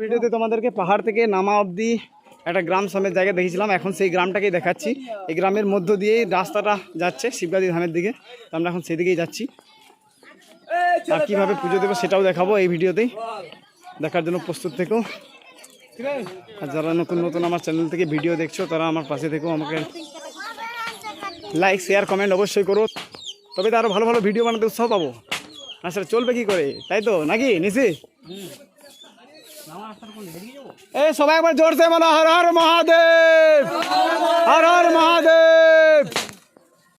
ভিডিওতে তোমাদেরকে পাহাড় থেকে নামা অবধি একটা গ্রাম সমেত জায়গা দেখেছিলাম এখন সেই গ্রামটাকেই দেখাচ্ছি। এই গ্রামের মধ্য দিয়েই রাস্তাটা যাচ্ছে শিবগাদি ধামের দিকে। আমরা এখন সেদিকেই যাচ্ছি। আর কীভাবে পুজো দেবো সেটাও দেখাবো এই ভিডিওতেই। দেখার জন্য প্রস্তুত থেকো। আর যারা নতুন নতুন আমার চ্যানেল থেকে ভিডিও দেখছ, তারা আমার পাশে থেকেও আমাকে লাইক শেয়ার কমেন্ট অবশ্যই করো। তবে তো আরও ভালো ভালো ভিডিও বানাতে উৎসাহ পাবো। না, সেটা চলবে কি করে? তাই তো? নাকি? নিশি? এই সবাই একবার জোরসে বলো, হর হর মহাদেব, হর হর মহাদেব।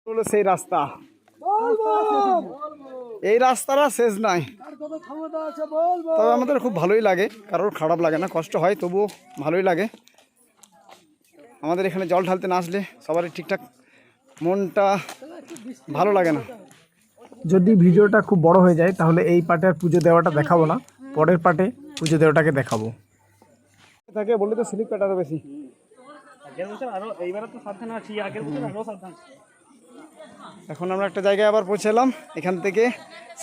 হলো সেই রাস্তা। এই রাস্তাটা শেষ নাই। তবে আমাদের খুব ভালোই লাগে, কারোর খারাপ লাগে না, কষ্ট হয়, তবুও ভালোই লাগে। আমাদের এখানে জল ঢালতে না আসলে সবারই ঠিকঠাক মনটা ভালো লাগে না। যদি ভিডিওটা খুব বড় হয়ে যায়, তাহলে এই পার্টে আর পুজো দেওয়াটা দেখাবো না। পরের পার্টে পুজো দেওয়াটাকে দেখাবো। তাকে বললে তো স্লিপ কাটারও বেশি। এখন আমরা একটা জায়গায় আবার পৌঁছালাম এখান থেকে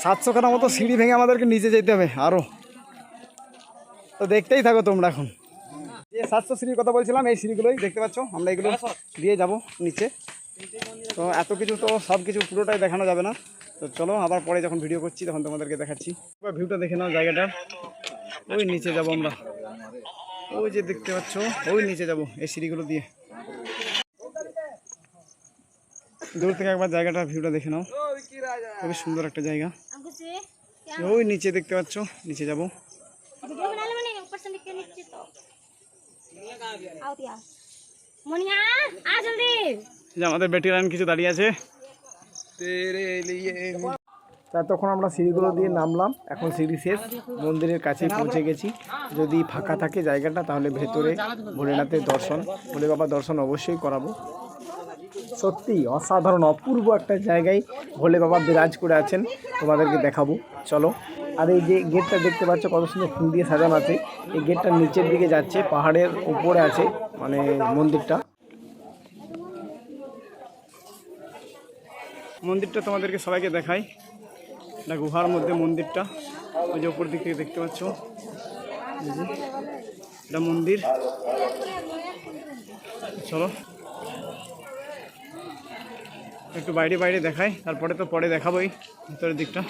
সাতশো খানা মতো সিঁড়ি ভেঙে আমাদেরকে নিচে যেতে হবে আরও তো দেখতেই থাকো তোমরা এখন। যে সাতশো সিঁড়ির কথা বলছিলাম এই সিঁড়িগুলোই দেখতে পাচ্ছ আমরা এগুলো দিয়ে যাব নিচে। তো এত কিছু তো সব কিছু পুরোটাই দেখানো যাবে না। তো চলো আবার পরে যখন ভিডিও করছি তখন তোমাদেরকে দেখাচ্ছি। এবার ভিউটা দেখে নাও জায়গাটার ওই নিচে যাব আমরা। ওই যে দেখতে পাচ্ছ ওই নিচে যাব এই সিঁড়িগুলো দিয়ে। দূর থেকে একবার জায়গাটা ভিউটা দেখে নাও। খুবই সুন্দর একটা জায়গা। ওই নিচে দেখতে পাচ্ছ নিচে যাব। আমাদের বেটি লাইন কিছু দাঁড়িয়ে আছে। তা তখন আমরা সিঁড়িগুলো দিয়ে নামলাম। এখন সিঁড়ি শেষ, মন্দিরের কাছে পৌঁছে গেছি। যদি ফাঁকা থাকে জায়গাটা, তাহলে ভেতরে ভোলেনাথের দর্শন। ভোলে বাবার দর্শন অবশ্যই করাবো। সত্যি অসাধারণ, অপূর্ব একটা জায়গায় ভোলে বাবা বিরাজ করে আছেন। তোমাদেরকে দেখাবো। চলো। আর এই যে গেটটা দেখতে পাচ্ছ, কত সুন্দর ফুল দিয়ে সাজানো আছে। এই গেটটা নিচের দিকে যাচ্ছে, পাহাড়ের উপরে আছে মানে মন্দিরটা। মন্দিরটা তোমাদেরকে সবাইকে দেখাই। এটা গুহার মধ্যে মন্দিরটা। ওই যে উপর দিক থেকে দেখতে পাচ্ছ। এটা মন্দির। চলো। একটু বাইরে বাইরে দেখাই তারপরে তো পরে দেখাবোই ভিতরের দিকটা।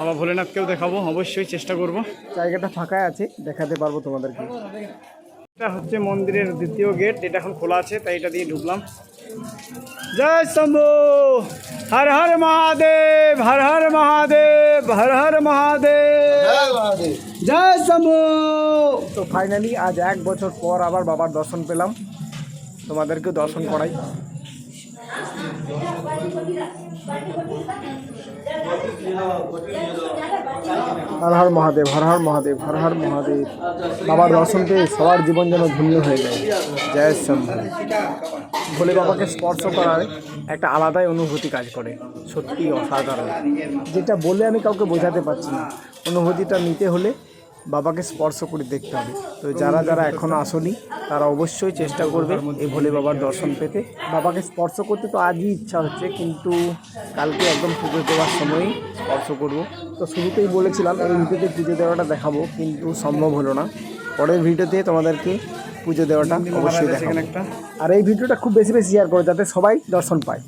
আবার ভোলেনাথকেও দেখাবো অবশ্যই চেষ্টা করব। জায়গাটা ফাঁকায় আছে দেখাতে পারব তোমাদেরকে। এটা হচ্ছে মন্দিরের দ্বিতীয় গেট এটা এখন খোলা আছে তাই এটা দিয়ে ঢুকলাম। জয় শম্ভু। হর হর মহাদেব হর হর মহাদেব হর হর মহাদেব। জয় শম্ভু। তো ফাইনালি আজ এক বছর পর আবার বাবার দর্শন পেলাম। তোমাদেরকে দর্শন করাই। হর হর মহাদেব, হর হর মহাদেব, হর হর মহাদেব। বাবার দর্শন পেয়ে সবার জীবন যেন ধন্য হয়ে যায়। জয় শম্ভু ভোলে বাবাকে স্পর্শ করার একটা আলাদাই অনুভূতি কাজ করে সত্যি অসাধারণ। যেটা বলে আমি কাউকে বোঝাতে পারছি না। অনুভূতিটা নিতে হলে বাবাকে স্পর্শ করে দেখতে হবে। তো যারা যারা এখনও আসনি তারা অবশ্যই চেষ্টা করবে এই ভোলে বাবার দর্শন পেতে। বাবাকে স্পর্শ করতে তো আজই ইচ্ছা হচ্ছে কিন্তু কালকে একদম পুজো দেওয়ার সময়ই স্পর্শ করব। তো শুরুতেই বলেছিলাম এই ভিডিওতে পুজো দেওয়াটা দেখাবো কিন্তু সম্ভব হলো না। পরের ভিডিওতে তোমাদেরকে পুজো দেওয়াটা অবশ্যই দেখাবো। আর এই ভিডিওটা খুব বেশি বেশি শেয়ার করো যাতে সবাই দর্শন পায়।